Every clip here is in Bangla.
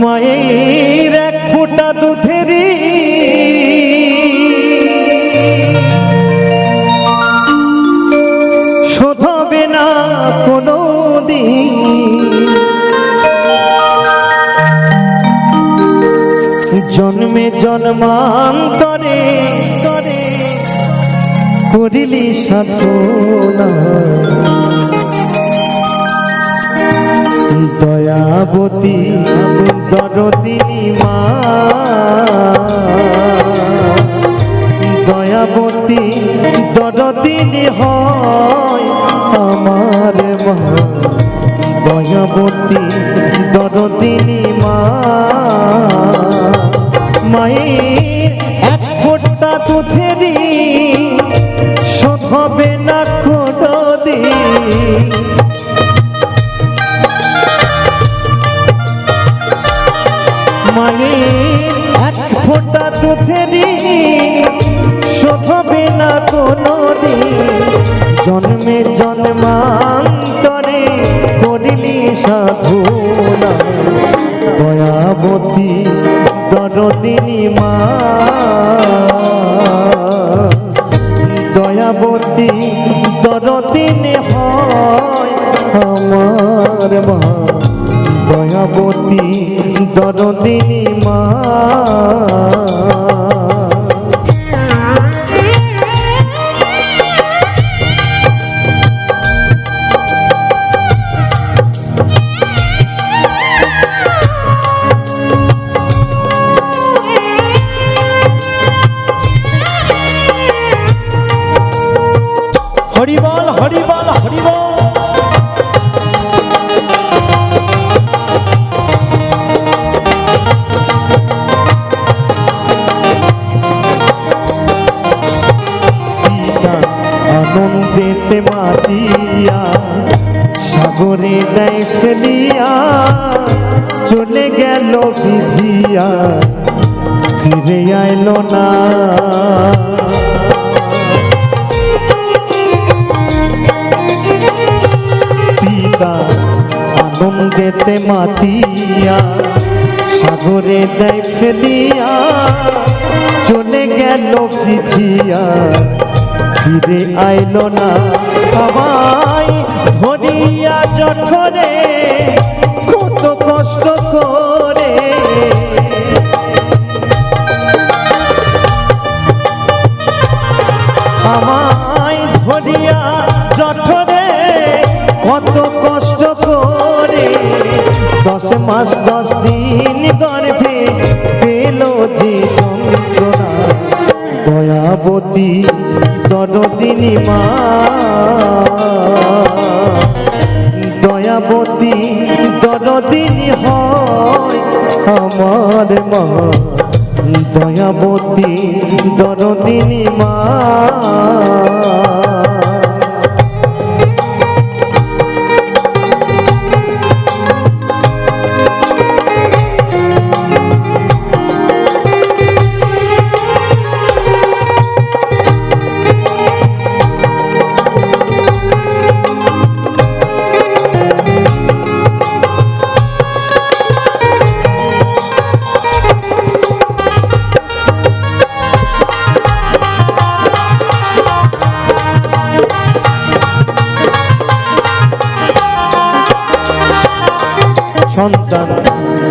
মায়ের এক ফোঁটা দুধেরই শোধবে না কোনো দিন। জন্মে জন্মান্তরে তরে করিলি সাধনা। দয়াবতী দরদিনী মা। জন্মান্তরে করিলি সাধুনা দয়াবতী দরদিনী মা। দয়াবতী দরদিনী হয় আমার মা। দয়াবতী দরদিনী ফিরে আইল না। পিতা আনন্দেতে মাতিয়া, সাগরে দেয় ফেলিয়া, চলে গেল পৃথিয়া ফিরে আইল না, আমায় ধরিয়া জঠরে, কত কষ্ট করে। আমায় ধরিয়া জঠরে কত কষ্ট করে। দশ মাস, দশ দিন গর্ভে পেল যে যন্ত্রণা। দয়াবতী দরদিনী মা। দয়াবতী দরদিনী হয় আমার মা। দয়াবতী দরদিনী মা।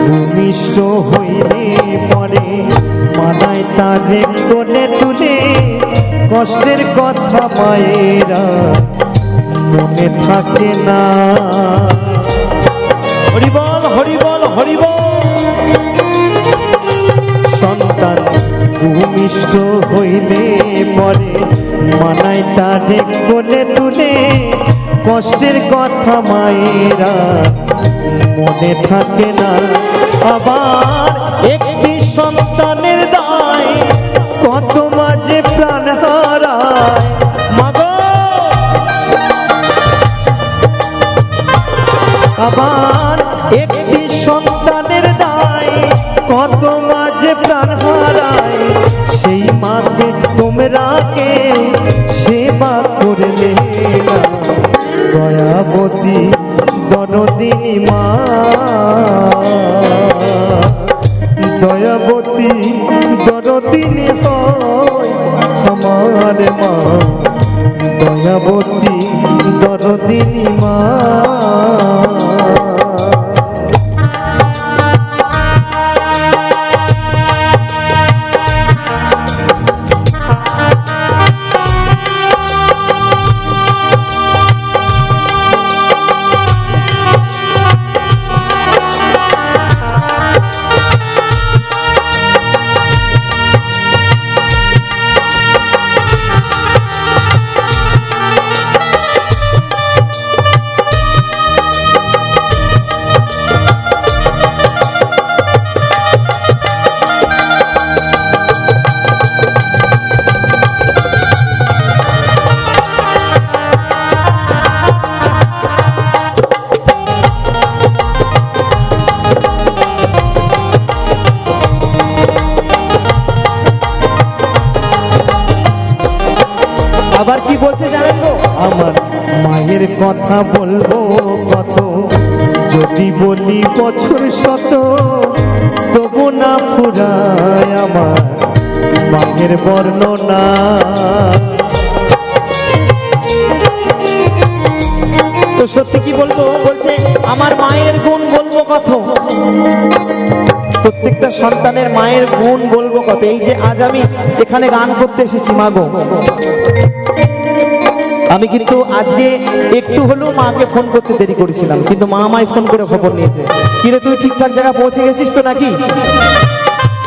ভূমিষ্ঠ হইলে পরে মানায় তারে কোলে তুলে কষ্টের কথা মায়েরা মনে থাকে না। হরিবল হরিবল হরিবল সন্তান ভূমিষ্ঠ হইলে পরে মানায় তারে কোলে তুলে কষ্টের কথা মায়েরা মনে থাকে না। আবার একটি সন্তানের দায় কত মাঝে প্রাণ হারায়। আবার একটি সন্তানের দায় কত মাঝে প্রাণ হারায়। সেই মাকে তোমরা কেউ আবার কি বলছে জানেন গো? আমার মায়ের কথা বলব কত? যদি বলি বছর শত তবু না ফুরায় আমার মায়ের বর্ণনা। তো সত্যি কি বলব? বলছে আমার মায়ের প্রত্যেকটা সন্তানের মায়ের গুণ বলব কত, এই যে আজ আমি এখানে গান করতে এসেছি মাগো আমি কিন্তু আজকে একটু হলেও মাকে ফোন করতে দেরি করেছিলাম, কিন্তু মা আমায় ফোন করে খবর নিয়েছে। কিরে তুই ঠিকঠাক জায়গা পৌঁছে গেছিস তো নাকি?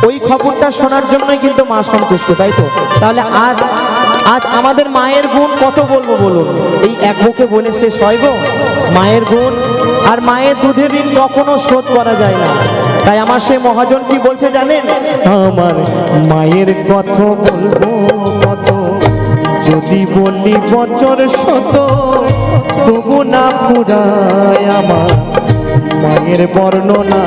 ওই খবরটা শোনার জন্যই কিন্তু মা সন্তুষ্ট, তাই তো? তাহলে আজ আজ আমাদের মায়ের গুণ কত বলব বলুন? এই এক বুকে বলে শেষ হয় গো। মায়ের গুণ আর মায়ের দুধের ঋণ কখনো শোধ করা যায় না। তাই আমার সে মহাজন কি বলছে জানেন? আমার মায়ের কথা বলব কত? যদি বলি বছর শত তবু না ফুরায় আমার মায়ের বর্ণনা।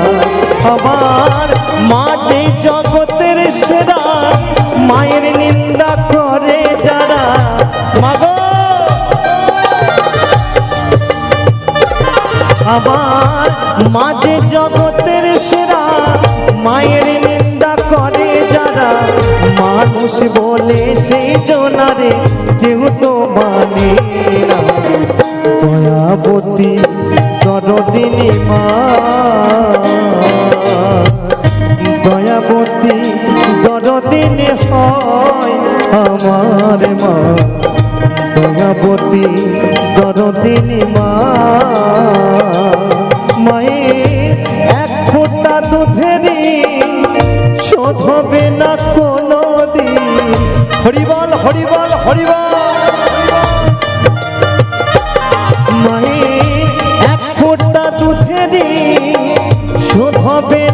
আমার মা যে জগতের সেরা মায়ের নিন্দা করে যারা। মাগো! আমার মাঝে জগতের সেরা মায়ের নিন্দা করে যারা। মানুষ বলে সেই জনারে কেউ তো মানে না। দয়াবতী দরদিনী মা। দয়াবতী দরদিনী হয় আমার মা। দয়াবতী দরদিনী মা।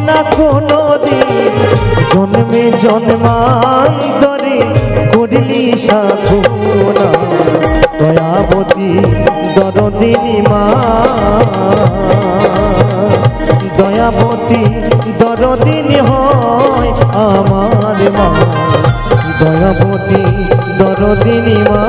না কোনো দিন জন্মে জন্মান্তরে করলি সাধনা দয়াবতী দরদিনী মা। দয়াবতী দরদিনী হয় আমার মা। দয়াবতী দরদিনী মা।